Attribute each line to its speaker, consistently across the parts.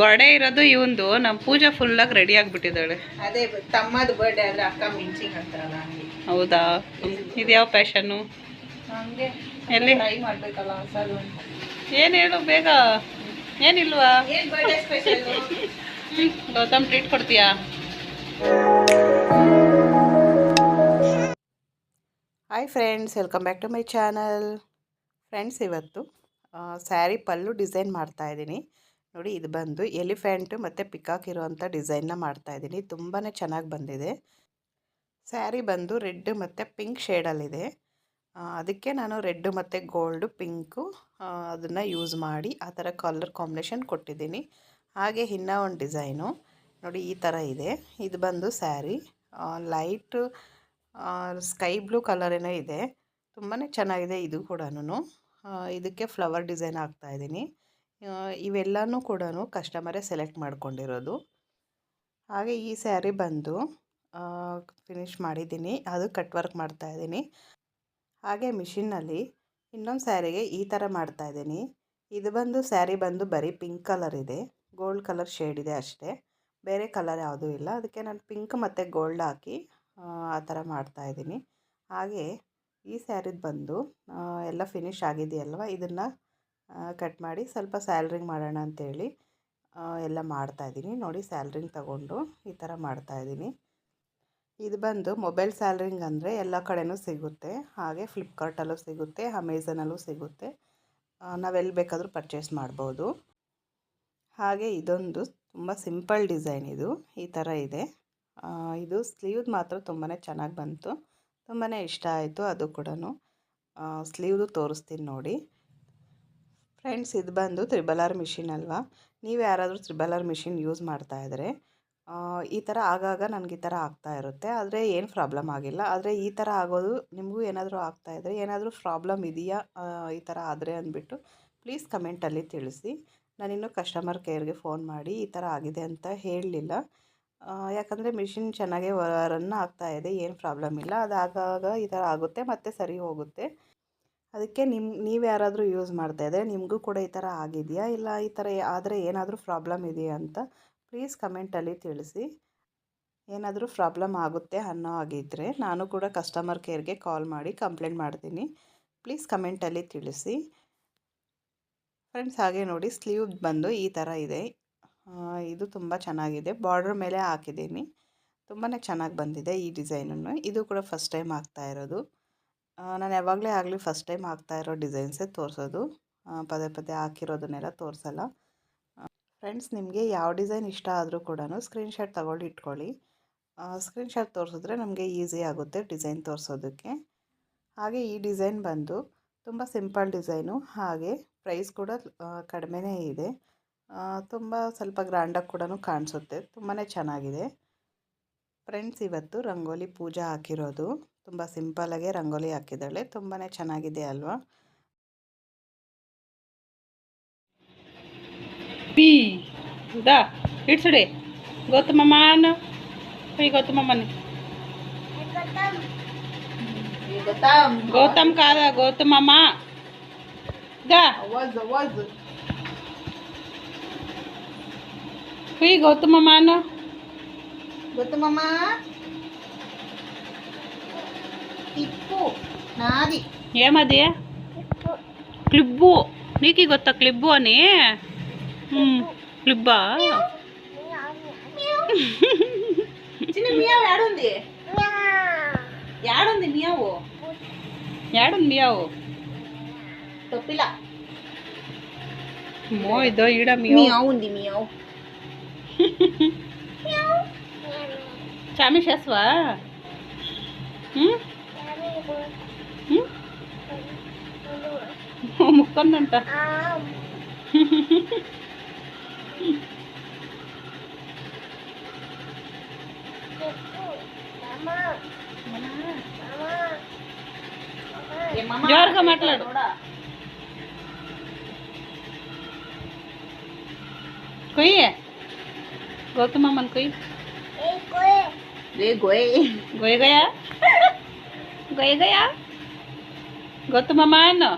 Speaker 1: Birthday ಇರೋದು ಇವಂದು. ನಮ್ಮ ಪೂಜಾ ಫುಲ್ಲಾಗಿ ರೆಡಿ ಆಗಿಬಿಟ್ಟಿದ್ದಾಳೆ.
Speaker 2: ಅದೇ ತಮ್ಮದು ಬರ್ಡೇ ಆದರೆ ಅಕ್ಕ ಮಿಂಚಿಂಗ್ ಅಂತಾರಲ್ಲ
Speaker 1: ಹೌದಾ? ಇದು ಯಾವ ಪ್ಯಾಷನ್ನು
Speaker 2: ಹಂಗೆ.
Speaker 1: ಎಲ್ಲಿ?
Speaker 2: ಟ್ರೈ ಮಾಡ್ಬೇಕಲ್ಲ
Speaker 1: ಏನು ಹೇಳು ಬೇಗ. ಏನಿಲ್ವಾ?
Speaker 2: ಏನ್ ಬರ್ಡೇ ಸ್ಪೆಷಲ್
Speaker 1: ಗೌತಮ್ ಟ್ರೀಟ್ ಕೊಡ್ತೀಯಾ? Hi friends welcome back to my channel friends ಇವತ್ತು ಸ್ಯಾರಿ ಪಲ್ಲು ಡಿಸೈನ್ ಮಾಡ್ತಾ ಇದ್ದೀನಿ. ನೋಡಿ ಇದು ಬಂದು ಎಲಿಫೆಂಟ್ ಮತ್ತು ಪಿಕಾಕ್ ಇರುವಂಥ ಡಿಸೈನ್ನ ಮಾಡ್ತಾ ಇದ್ದೀನಿ. ತುಂಬಾ ಚೆನ್ನಾಗಿ ಬಂದಿದೆ. ಸ್ಯಾರಿ ಬಂದು ರೆಡ್ ಮತ್ತು ಪಿಂಕ್ ಶೇಡಲ್ಲಿದೆ ಅದಕ್ಕೆ ನಾನು ರೆಡ್ ಮತ್ತು ಗೋಲ್ಡು, ಪಿಂಕು ಅದನ್ನು ಯೂಸ್ ಮಾಡಿ ಆ ಥರ ಕಲರ್ ಕಾಂಬಿನೇಷನ್ ಕೊಟ್ಟಿದ್ದೀನಿ. ಹಾಗೆ ಇನ್ನೂ ಒಂದು ಡಿಸೈನು ನೋಡಿ ಈ ಥರ ಇದೆ. ಇದು ಬಂದು sari. Light sky blue colour ಏನೋ ಇದೆ. ತುಂಬಾ ಚೆನ್ನಾಗಿದೆ ಇದು ಕೂಡ ಇದಕ್ಕೆ ಫ್ಲವರ್ ಡಿಸೈನ್ ಹಾಕ್ತಾಯಿದ್ದೀನಿ ಇವೆಲ್ಲನೂ ಕೂಡ ಕಸ್ಟಮರೇ ಸೆಲೆಕ್ಟ್ ಮಾಡ್ಕೊಂಡಿರೋದು. ಹಾಗೆ ಈ ಸ್ಯಾರಿ ಬಂದು ಫಿನಿಶ್ ಮಾಡಿದ್ದೀನಿ. ಅದು ಕಟ್ ವರ್ಕ್ ಮಾಡ್ತಾ ಇದ್ದೀನಿ. ಹಾಗೆ ಮಿಷಿನ್ನಲ್ಲಿ ಇನ್ನೊಂದು ಸ್ಯಾರಿಗೆ ಈ ಥರ ಮಾಡ್ತಾಯಿದ್ದೀನಿ ಇದು ಬಂದು, ಸ್ಯಾರಿ ಬಂದು ಬರೀ ಪಿಂಕ್ ಕಲರ್ ಇದೆ. ಗೋಲ್ಡ್ ಕಲರ್ ಶೇಡ್ ಇದೆ ಅಷ್ಟೇ. ಬೇರೆ ಕಲರ್ ಯಾವುದೂ ಇಲ್ಲ. ಅದಕ್ಕೆ ನಾನು ಪಿಂಕ್ ಮತ್ತು ಗೋಲ್ಡ್ ಹಾಕಿ, ಆ ಥರ ಮಾಡ್ತಾಯಿದ್ದೀನಿ ಹಾಗೆ ಈ ಸ್ಯಾರಿದು ಬಂದು ಎಲ್ಲ ಫಿನಿಶ್ ಆಗಿದೆಯಲ್ವ? ಇದನ್ನು ಕಟ್ ಮಾಡಿ ಸ್ವಲ್ಪ ಸ್ಯಾಲ್ರಿಂಗ್ ಮಾಡೋಣ ಅಂತೇಳಿ ಎಲ್ಲ ಮಾಡ್ತಾಯಿದ್ದೀನಿ ನೋಡಿ ಸ್ಯಾಲ್ರಿಂಗ್ ತಗೊಂಡು ಈ ಥರ ಮಾಡ್ತಾಯಿದ್ದೀನಿ ಇದು ಬಂದು ಮೊಬೈಲ್ ಸ್ಯಾಲ್ರಿಂಗ್ ಅಂದರೆ ಎಲ್ಲ ಕಡೆನೂ ಸಿಗುತ್ತೆ. ಹಾಗೆ ಫ್ಲಿಪ್ಕಾರ್ಟಲ್ಲೂ ಸಿಗುತ್ತೆ ಅಮೆಝನಲ್ಲೂ ಸಿಗುತ್ತೆ. ನಾವೆಲ್ಲಿ ಬೇಕಾದರೂ ಪರ್ಚೇಸ್ ಮಾಡ್ಬೋದು. ಹಾಗೆ ಇದೊಂದು ತುಂಬ ಸಿಂಪಲ್ ಡಿಸೈನ್ ಇದು, ಈ ಥರ ಇದೆ. ಇದು ಸ್ಲೀವ್ದು ಮಾತ್ರ ತುಂಬಾ ಚೆನ್ನಾಗಿ ಬಂತು. ತುಂಬಾ ಇಷ್ಟ ಆಯಿತು ಅದು ಕೂಡ ಸ್ಲೀವ್ದು ತೋರಿಸ್ತೀನಿ ನೋಡಿ. ಫ್ರೆಂಡ್ಸ್ ಇದು ಬಂದು ತ್ರಿಬಲರ್ ಮಿಷಿನ್ ಅಲ್ವಾ? ನೀವು ಯಾರಾದರೂ ತ್ರಿಬಲ್ ಆರ್ ಮಿಷಿನ್ ಯೂಸ್ ಮಾಡ್ತಾ ಇದ್ದರೆ ಈ ಥರ ಆಗಾಗ ನನಗೆ ಈ ಥರ ಆಗ್ತಾ ಇರುತ್ತೆ. ಆದರೆ ಏನು ಪ್ರಾಬ್ಲಮ್ ಆಗಿಲ್ಲ. ಆದರೆ ಈ ಥರ ಆಗೋದು ನಿಮಗೂ ಏನಾದರೂ ಆಗ್ತಾ ಇದ್ದರೆ ಏನಾದರೂ ಪ್ರಾಬ್ಲಮ್ ಇದೆಯಾ ಈ ಥರ ಆದರೆ ಅಂದ್ಬಿಟ್ಟು ಪ್ಲೀಸ್ ಕಮೆಂಟಲ್ಲಿ ತಿಳಿಸಿ. ನಾನಿನ್ನೂ ಕಸ್ಟಮರ್ ಕೇರ್ಗೆ ಫೋನ್ ಮಾಡಿ ಈ ಥರ ಆಗಿದೆ ಅಂತ ಹೇಳಲಿಲ್ಲ. ಯಾಕಂದರೆ ಮಿಷಿನ್ ಚೆನ್ನಾಗೇ ರನ್ ಆಗ್ತಾ ಇದೆ, ಏನು ಪ್ರಾಬ್ಲಮ್ ಇಲ್ಲ. ಅದು ಆಗಾಗ ಈ ಥರ ಆಗುತ್ತೆ, ಮತ್ತೆ ಸರಿ ಹೋಗುತ್ತೆ. ಅದಕ್ಕೆ ನಿಮ್ಮ ನೀವು ಯಾರಾದರೂ ಯೂಸ್ ಮಾಡ್ತಾ ಇದ್ದರೆ ನಿಮಗೂ ಕೂಡ ಈ ಥರ ಆಗಿದೆಯಾ? ಇಲ್ಲ ಈ ಥರ ಆದರೆ ಏನಾದರೂ ಪ್ರಾಬ್ಲಮ್ ಇದೆಯಾ ಅಂತ ಪ್ಲೀಸ್ ಕಮೆಂಟಲ್ಲಿ ತಿಳಿಸಿ. ಏನಾದರೂ ಪ್ರಾಬ್ಲಮ್ ಆಗುತ್ತೆ ಅನ್ನೋ ಆಗಿದ್ದರೆ ನಾನು ಕೂಡ ಕಸ್ಟಮರ್ ಕೇರ್ಗೆ ಕಾಲ್ ಮಾಡಿ ಕಂಪ್ಲೇಂಟ್ ಮಾಡ್ತೀನಿ. ಪ್ಲೀಸ್ ಕಮೆಂಟಲ್ಲಿ ತಿಳಿಸಿ. ಫ್ರೆಂಡ್ಸ್ ಹಾಗೆ ನೋಡಿ ಸ್ಲೀವ್ ಬಂದು ಈ ಥರ ಇದೆ. ಇದು ತುಂಬ ಚೆನ್ನಾಗಿದೆ. ಬಾರ್ಡ್ರ್ ಮೇಲೆ ಹಾಕಿದ್ದೀನಿ. ತುಂಬಾ ಚೆನ್ನಾಗಿ ಬಂದಿದೆ ಈ ಡಿಸೈನನ್ನು ಇದು ಕೂಡ ಫಸ್ಟ್ ಟೈಮ್ ಆಗ್ತಾ ಇರೋದು. ನಾನು ಯಾವಾಗಲೇ ಆಗಲಿ ಫಸ್ಟ್ ಟೈಮ್ ಹಾಕ್ತಾ ಇರೋ ಡಿಸೈನ್ಸೇ ತೋರಿಸೋದು. ಪದೇ ಪದೇ ಹಾಕಿರೋದನ್ನೆಲ್ಲ ತೋರಿಸಲ್ಲ. ಫ್ರೆಂಡ್ಸ್ ನಿಮಗೆ ಯಾವ ಡಿಸೈನ್ ಇಷ್ಟ ಆದರೂ ಕೂಡ ಸ್ಕ್ರೀನ್ಶಾಟ್ ತೊಗೊಂಡು ಇಟ್ಕೊಳ್ಳಿ. ಸ್ಕ್ರೀನ್ಶಾಟ್ ತೋರಿಸಿದ್ರೆ ನಮಗೆ ಈಸಿ ಆಗುತ್ತೆ ಡಿಸೈನ್ ತೋರಿಸೋದಕ್ಕೆ. ಹಾಗೆ ಈ ಡಿಸೈನ್ ಬಂದು ತುಂಬ ಸಿಂಪಲ್ ಡಿಸೈನು ಹಾಗೆ ಪ್ರೈಸ್ ಕೂಡ ಕಡಿಮೆನೇ ಇದೆ. ತುಂಬ ಸ್ವಲ್ಪ ಗ್ರ್ಯಾಂಡಾಗಿ ಕೂಡ ಕಾಣಿಸುತ್ತೆ. ತುಂಬಾ ಚೆನ್ನಾಗಿದೆ. ಫ್ರೆಂಡ್ಸ್ ಇವತ್ತು ರಂಗೋಲಿ ಪೂಜಾ ಹಾಕಿರೋದು. ತುಂಬ ಸಿಂಪಲ್ಲಾಗೆ ರಂಗೋಲಿ ಹಾಕಿದ್ದಾಳೆ. ತುಂಬಾ ಚೆನ್ನಾಗಿದೆ ಅಲ್ವಾ? ಪಿ ಹೌದಾ? ಇಡ್ಸುಡಿ ಗೌತಮಮ್ಮನ ಪಿ
Speaker 2: ಗೌತಮಮ್ಮನೆ ಗೌತಮ್
Speaker 1: ಕಾದ ಗೌತಮಮ್ಮ ಪಿ
Speaker 2: ಗೌತಮಮ್ಮನ ಗೌತಮಮ್ಮ నాది.
Speaker 1: ఏమది? క్లిబ్బు. నీకు గొత్త క్లిబ్బు అని? క్లిబ్బా?
Speaker 2: చిన్న మియావ్ యాడుంది? యాడుంది మియావు?
Speaker 1: ఏడుంది మియావు.
Speaker 2: తొప్పిలా.
Speaker 1: మో ఇదో ఈడ మియావు.
Speaker 2: మియావ్ ఉంది మియావ్.
Speaker 1: చామి చేస్వా ముక్కందంట జోరుగా మాట్లాడు. కొయ్యి గౌతమమ్మని కొయ్యి
Speaker 2: రే గోయ్
Speaker 1: గొయ్య Gaya Gosto
Speaker 2: mamano.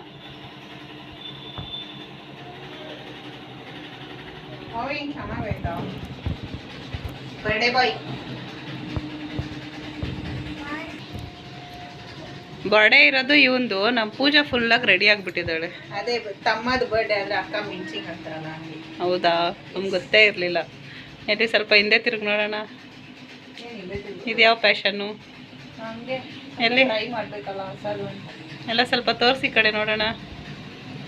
Speaker 2: Owen, chamagueto. Perde boy.
Speaker 1: Birthday ಇರೋದು ಇವಂದು. ನಮ್ಮ ಪೂಜಾ ಆಗಿ ರೆಡಿ ಆಗಿಬಿಟ್ಟಿದ್ದಾಳೆ.
Speaker 2: ಅದೇ ತಮ್ಮದ ಬರ್ಡೇ ಅಂದ್ರೆ ಅಕ್ಕ ಮಿಂಚಿಗೆ ಹಾಕ್ತಾರಲ್ಲ
Speaker 1: ಹೌದಾ? ನಮ್ಗೆ ಗೊತ್ತೇ ಇರಲಿಲ್ಲ. ಯಾಕೆ ಸ್ವಲ್ಪ ಹಿಂದೆ ತಿರುಗಿ ನೋಡೋಣ.
Speaker 2: ಇದು
Speaker 1: ಯಾವ ಪ್ಯಾಷನ್ನು ಎಲ್ಲಿ?
Speaker 2: ಟ್ರೈ ಮಾಡಬೇಕಲ್ಲ
Speaker 1: ಎಲ್ಲ ಸ್ವಲ್ಪ ತೋರಿಸಿ ಕಡೆ ನೋಡೋಣ.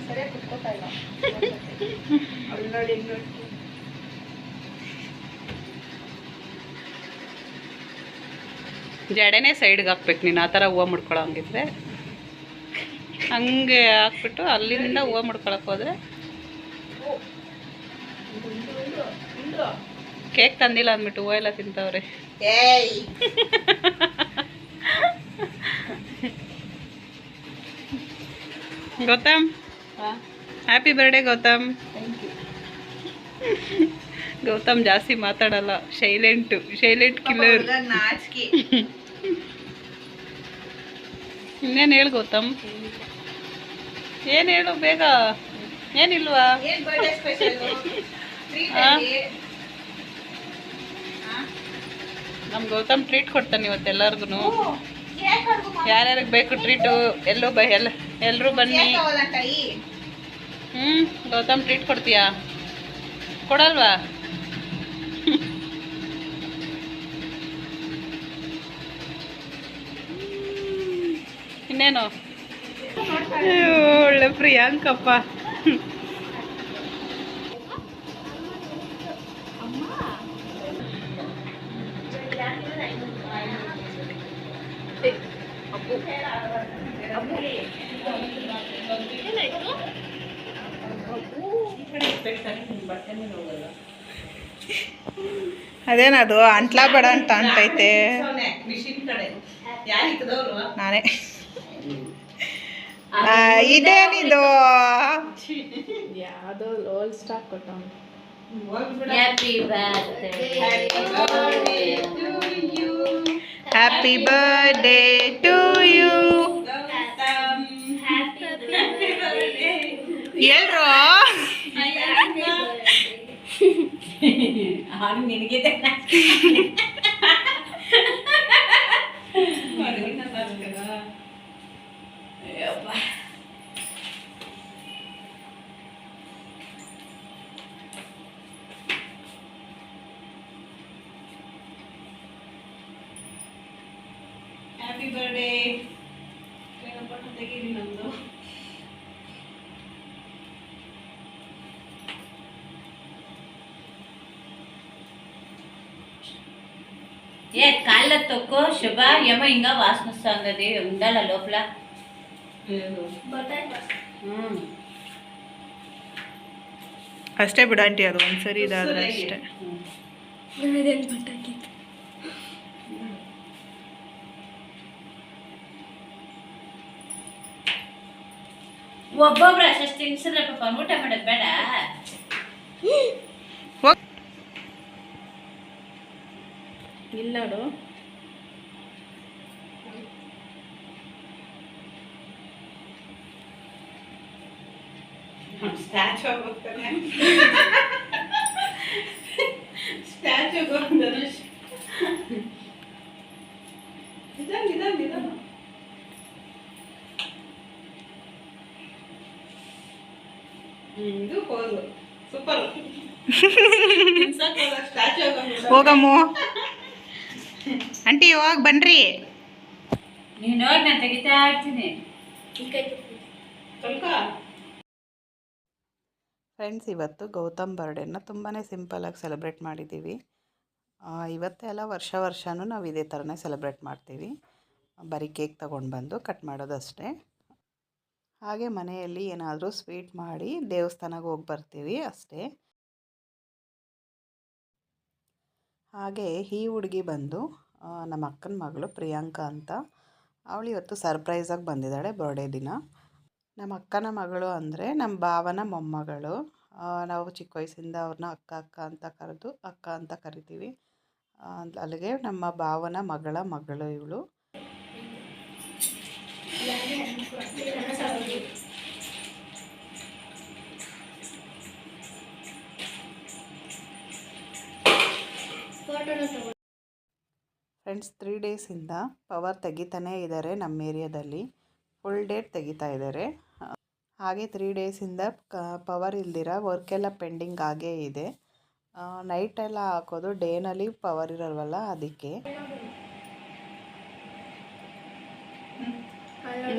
Speaker 1: ಜಡೆನೇ ಸೈಡ್ಗೆ ಹಾಕ್ಬೇಕು ನೀನು ಆ ಥರ ಹೂವು ಮುಡ್ಕೊಳ್ಳೋ ಹಂಗಿದ್ರೆ. ಹಂಗೆ ಹಾಕ್ಬಿಟ್ಟು ಅಲ್ಲಿಂದ ಹೂವು ಮುಡ್ಕೊಳಕ್ಕೆ ಹೋದ್ರೆ. ಕೇಕ್ ತಂದಿಲ್ಲ ಅಂದ್ಬಿಟ್ಟು ಹೂವು ಎಲ್ಲ ತಿಂತವ್ರೆ Gautam? Happy
Speaker 2: birthday Gautam.
Speaker 1: Gautam ಜಾಸ್ತಿ ಮಾತಾಡಲ್ಲ ಶೈಲೆಂಟ್ ಶೈಲೆಂಟ್ ಕಿಲ್ಲರ್
Speaker 2: ನಾಚಿಕೆ.
Speaker 1: ಇನ್ನೇನು ಹೇಳು ಗೌತಮ್? ಏನು ಹೇಳು ಬೇಗ? ಏನಿಲ್ವಾ? ನಮ್ಮ ಗೌತಮ್ ಟ್ರೀಟ್ ಕೊಡ್ತಾನೆ ಇವತ್ತೆಲ್ಲರಿಗೂ ಯಾರ್ಯಾರಿಗೆ ಬೇಕು ಟ್ರೀಟು ಎಲ್ಲೋ ಬೈ ಎಲ್ಲ ಎಲ್ಲರೂ ಬನ್ನಿ. ಹ್ಮ್ ಗೌತಮ್ ಟ್ರೀಟ್ ಕೊಡ್ತೀಯಾ? ಕೊಡಲ್ವಾ? ಇನ್ನೇನು? ಅಯ್ಯೋ, ಒಳ್ಳೆ ಪ್ರಿಯಾಂಕಪ್ಪ.
Speaker 2: ಅದೇನದು ಅಂಟ್ಲಾ ಬೇಡ ಅಂತ
Speaker 1: ಕಡೆ
Speaker 2: ನಾನೇ. ಇದೇನಿದು ಯಾವುದೋ ಲೋಲ್ ಸ್ಟಾಕ್ ಕೊಟ್ಟವನು ಹ್ಯಾಪಿ ಬರ್ಡೇ ಟು ಯು ಎಲ್ರು?
Speaker 1: ಹ್ಯಾಪಿ
Speaker 3: ఏ కాళ్ళ తొక్కు శుభ ఏమో ఇంకా వాసన వస్తుంది ఉండాల లోపల ಹ್ಮ್.
Speaker 2: ಅಷ್ಟೇ ಬಿಡ ಆಂಟಿ ಅದು ಒಂದ್ಸರಿ ಇದಾದ್ರೆ ಅಷ್ಟೇ
Speaker 3: ಒಬ್ಬೊಬ್ರು ಅಷ್ಟು ತಿನ್ಸಿದ್ರೆ ಪಾಪ ಊಟ ಮಾಡೋದು ಬೇಡ
Speaker 1: ಇಲ್ಲಾಡು ಸ್ಟ್ಯಾಚು ಹೋಗ್ತಾನೆ ಸ್ಟ್ಯಾಚು ಧನುಷ್ ನಿಧಾನ ನಿಧಾನ ನಿಧಾನ ಹ್ಮ್, ಇದು ಹೋಗು ಸೂಪರ್ ಸ್ಟ್ಯಾಚು
Speaker 2: ಹೋಗಮ್ಮು. ಆಂಟಿ ಹೋಗಿ ಬನ್ರಿ.
Speaker 3: ನೀನು ನೋಡಿ ನಾನು ತೆಗಿತಾ ಇರ್ತೀನಿ.
Speaker 1: ಫ್ರೆಂಡ್ಸ್ ಇವತ್ತು ಗೌತಮ್ ಬರ್ಡೇನ ತುಂಬಾ ಆಗಿ ಸೆಲೆಬ್ರೇಟ್ ಮಾಡಿದ್ದೀವಿ ಆ, ಇವತ್ತೆಲ್ಲ ವರ್ಷ ವರ್ಷವೂ ನಾವು ಇದೇ ಥರನೇ ಸೆಲೆಬ್ರೇಟ್ ಮಾಡ್ತೀವಿ. ಬರೀ ಕೇಕ್ ತಗೊಂಡು ಬಂದು ಕಟ್ ಮಾಡೋದಷ್ಟೇ. ಹಾಗೆ ಮನೆಯಲ್ಲಿ ಏನಾದರೂ ಸ್ವೀಟ್ ಮಾಡಿ ದೇವಸ್ಥಾನಕ್ಕೆ ಹೋಗಿ ಬರ್ತೀವಿ ಅಷ್ಟೇ. ಹಾಗೆ ಈ ಹುಡುಗಿ ಬಂದು ನಮ್ಮ ಅಕ್ಕನ ಮಗಳು ಪ್ರಿಯಾಂಕಾ ಅಂತ. ಅವಳು ಇವತ್ತು ಸರ್ಪ್ರೈಸಾಗಿ ಬಂದಿದ್ದಾಳೆ ಬರ್ಡೇ ದಿನ. ನಮ್ಮ ಅಕ್ಕನ ಮಗಳು ಅಂದರೆ ನಮ್ಮ ಭಾವನ ಮೊಮ್ಮಗಳು. ನಾವು ಚಿಕ್ಕ ವಯಸ್ಸಿಂದ ಅವ್ರನ್ನ ಅಕ್ಕ ಅಕ್ಕ ಅಂತ ಕರೆದು, ಅಕ್ಕ ಅಂತ ಕರಿತೀವಿ. ಅಲ್ಲಿಗೆ ನಮ್ಮ ಭಾವನ ಮಗಳ ಮಗಳು ಇವಳು. ಫ್ರೆಂಡ್ಸ್ ತ್ರೀ ಡೇಸಿಂದ ಪವರ್ ತೆಗಿತಾನೇ ಇದ್ದಾರೆ ನಮ್ಮ ಏರಿಯಾದಲ್ಲಿ. ಫುಲ್ ಡೇಟ್ ತೆಗಿತಾ ಇದ್ದಾರೆ ಹಾಗೆ ತ್ರೀ ಡೇಸಿಂದ ಕ ಪವರ್ ಇಲ್ದಿರ ವರ್ಕೆಲ್ಲ ಪೆಂಡಿಂಗ್ ಆಗೇ ಇದೆ. ನೈಟ್ ಎಲ್ಲ ಹಾಕೋದು ಡೇನಲ್ಲಿ ಪವರ್ ಇರಲ್ವಲ್ಲ ಅದಕ್ಕೆ.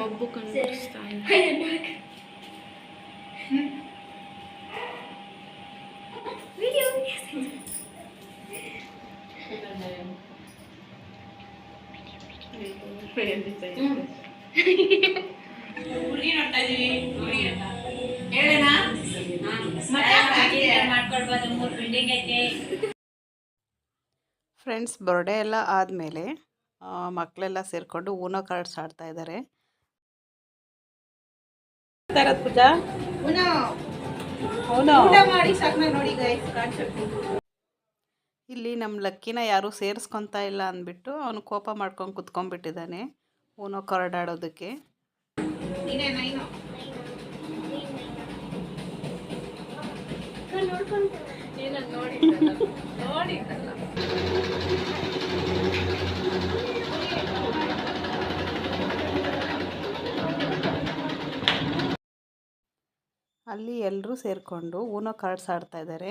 Speaker 2: ಮಬ್ಬು
Speaker 1: ಫ್ರೆಂಡ್ಸ್ ಬರ್ಡೇ ಎಲ್ಲ ಆದಮೇಲೆ ಮಕ್ಕಳೆಲ್ಲ ಸೇರಿಕೊಂಡು ಊನೋ ಕಾರ್ಡ್ಸ್ ಆಡ್ತಾ ಇದ್ದಾರೆ ಪೂಜಾ? ಇಲ್ಲಿ ನಮ್ಮ ಲಕ್ಕಿನ ಯಾರೂ ಸೇರಿಸ್ಕೊತಾ ಇಲ್ಲ ಅಂದ್ಬಿಟ್ಟು ಅವನು ಕೋಪ ಮಾಡ್ಕೊಂಡು ಕುತ್ಕೊಂಡ್ಬಿಟ್ಟಿದ್ದಾನೆ ಊನೋ ಕಾರ್ಡ್ ಆಡೋದಕ್ಕೆ
Speaker 2: ನೀನೇ ನೈನು ನೀನನ್ನು ನೋಡಿದ್ದಲ್ಲ ನೋಡಿದ್ದಲ್ಲ
Speaker 1: ಅಲ್ಲಿ ಎಲ್ಲರೂ ಸೇರಿಕೊಂಡು ಊನೋ ಕಾರ್ಡ್ಸ್ ಆಡ್ತಾ ಇದ್ದಾರೆ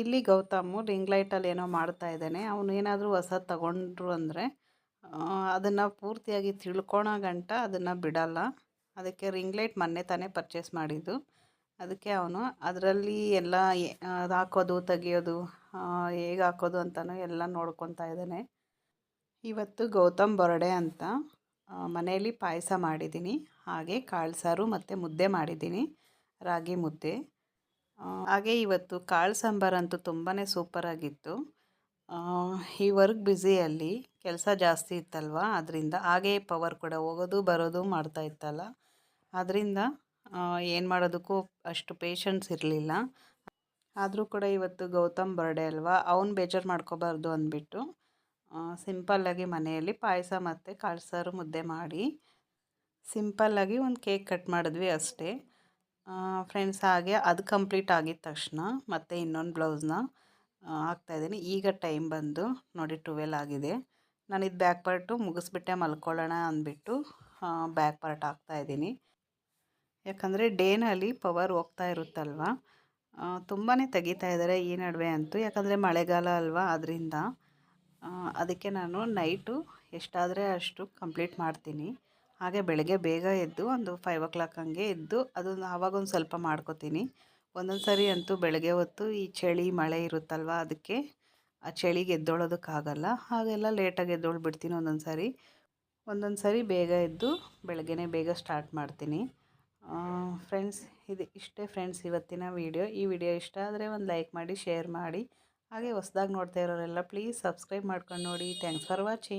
Speaker 1: ಇಲ್ಲಿ ಗೌತಮು ರಿಂಗ್ ಲೈಟಲ್ಲಿ ಏನೋ ಮಾಡ್ತಾ ಇದ್ದಾನೆ. ಅವನು ಏನಾದರೂ ಹೊಸ ತಗೊಂಡ್ರು ಅಂದರೆ ಅದನ್ನು ಪೂರ್ತಿಯಾಗಿ ತಿಳ್ಕೊಳೋ ಗಂಟ ಅದನ್ನು ಬಿಡಲ್ಲ. ಅದಕ್ಕೆ ರಿಂಗ್ ಲೈಟ್ ಮೊನ್ನೆ ತಾನೇ ಪರ್ಚೇಸ್ ಮಾಡಿದ್ದು. ಅದಕ್ಕೆ ಅವನು ಅದರಲ್ಲಿ ಎಲ್ಲ ಅದು ಹಾಕೋದು, ತೆಗಿಯೋದು ಹೇಗೆ ಹಾಕೋದು ಅಂತಲೂ ಎಲ್ಲ ನೋಡ್ಕೊತಾ ಇದ್ದಾನೆ. ಇವತ್ತು ಗೌತಮ್ ಬರ್ಡೆ ಅಂತ ಮನೆಯಲ್ಲಿ ಪಾಯಸ ಮಾಡಿದ್ದೀನಿ. ಹಾಗೆ ಕಾಳು ಸಾರು ಮತ್ತು ಮುದ್ದೆ ಮಾಡಿದ್ದೀನಿ. ರಾಗಿ ಮುದ್ದೆ. ಹಾಗೆ ಇವತ್ತು ಕಾಳು ಸಾಂಬಾರಂತೂ ತುಂಬಾ ಸೂಪರಾಗಿತ್ತು ಈ ವರ್ಕ್ ಬ್ಯುಸಿಯಲ್ಲಿ ಕೆಲಸ ಜಾಸ್ತಿ ಇತ್ತಲ್ವ? ಅದರಿಂದ ಹಾಗೆ ಪವರ್ ಕೂಡ ಹೋಗೋದು, ಬರೋದು ಮಾಡ್ತಾ ಇತ್ತಲ್ಲ? ಅದರಿಂದ ಏನು ಮಾಡೋದಕ್ಕೂ ಅಷ್ಟು ಪೇಷನ್ಸ್ ಇರಲಿಲ್ಲ. ಆದರೂ ಕೂಡ ಇವತ್ತು ಗೌತಮ್ ಬರ್ಡೇ ಅಲ್ವಾ? ಅವನು ಬೇಜಾರು ಮಾಡ್ಕೋಬಾರ್ದು ಅಂದ್ಬಿಟ್ಟು ಸಿಂಪಲ್ಲಾಗಿ ಮನೆಯಲ್ಲಿ ಪಾಯಸ ಮತ್ತು ಕಾಳ್ಸಾರು ಮುದ್ದೆ ಮಾಡಿ ಸಿಂಪಲ್ಲಾಗಿ ಒಂದು ಕೇಕ್ ಕಟ್ ಮಾಡಿದ್ವಿ ಅಷ್ಟೇ. ಫ್ರೆಂಡ್ಸ್ ಹಾಗೆ ಅದು ಕಂಪ್ಲೀಟ್ ಆಗಿದ ತಕ್ಷಣ ಮತ್ತೆ ಇನ್ನೊಂದು ಬ್ಲೌಸ್ನ ಹಾಕ್ತಾಯಿದ್ದೀನಿ ಈಗ ಟೈಮ್ ಬಂದು ನೋಡಿ ಟುವೆಲ್ ಆಗಿದೆ. ನಾನು ಇದು ಬ್ಯಾಕ್ ಪಾರ್ಟು ಮುಗಿಸ್ಬಿಟ್ಟೆ ಮಲ್ಕೊಳ್ಳೋಣ ಅಂದ್ಬಿಟ್ಟು ಬ್ಯಾಕ್ ಪಾರ್ಟ್ ಹಾಕ್ತಾಯಿದ್ದೀನಿ ಯಾಕಂದರೆ ಡೇನಲ್ಲಿ ಪವರ್ ಹೋಗ್ತಾ ಇರುತ್ತಲ್ವ? ತುಂಬಾ ತೆಗಿತಾ ಇದ್ದಾರೆ ಈ ನಡುವೆ ಅಂತೂ. ಯಾಕಂದರೆ ಮಳೆಗಾಲ ಅಲ್ವಾ ಅದರಿಂದ ಅದಕ್ಕೆ ನಾನು ನೈಟು ಎಷ್ಟಾದರೆ ಅಷ್ಟು ಕಂಪ್ಲೀಟ್ ಮಾಡ್ತೀನಿ. ಹಾಗೆ ಬೆಳಗ್ಗೆ ಬೇಗ ಎದ್ದು ಒಂದು ಫೈವ್ ಓ ಕ್ಲಾಕ್ ಹಂಗೆ ಎದ್ದು ಅದನ್ನು ಆವಾಗೊಂದು ಸ್ವಲ್ಪ ಮಾಡ್ಕೋತೀನಿ. ಒಂದೊಂದು ಸರಿ ಅಂತೂ ಬೆಳಗ್ಗೆ ಹೊತ್ತು ಈ ಚಳಿ, ಮಳೆ ಇರುತ್ತಲ್ವ ಅದಕ್ಕೆ ಆ ಚಳಿಗೆ ಎದ್ದೊಳೋದಕ್ಕಾಗಲ್ಲ. ಹಾಗೆಲ್ಲ ಲೇಟಾಗಿ ಎದ್ದೊಳ್ಬಿಡ್ತೀನಿ ಒಂದೊಂದು ಸಾರಿ. ಒಂದೊಂದು ಸರಿ ಬೇಗ ಎದ್ದು ಬೆಳಗ್ಗೆನೇ ಬೇಗ ಸ್ಟಾರ್ಟ್ ಮಾಡ್ತೀನಿ. ಫ್ರೆಂಡ್ಸ್ ಇದು, ಇಷ್ಟೇ ಫ್ರೆಂಡ್ಸ್ ಇವತ್ತಿನ ವೀಡಿಯೋ ಈ ವಿಡಿಯೋ ಇಷ್ಟ ಆದರೆ ಒಂದು ಲೈಕ್ ಮಾಡಿ ಶೇರ್ ಮಾಡಿ. ಹಾಗೆ ಹೊಸ್ದಾಗಿ ನೋಡ್ತಾ ಇರೋರೆಲ್ಲ ಪ್ಲೀಸ್ ಸಬ್ಸ್ಕ್ರೈಬ್ ಮಾಡ್ಕೊಂಡು ನೋಡಿ. Thanks for watching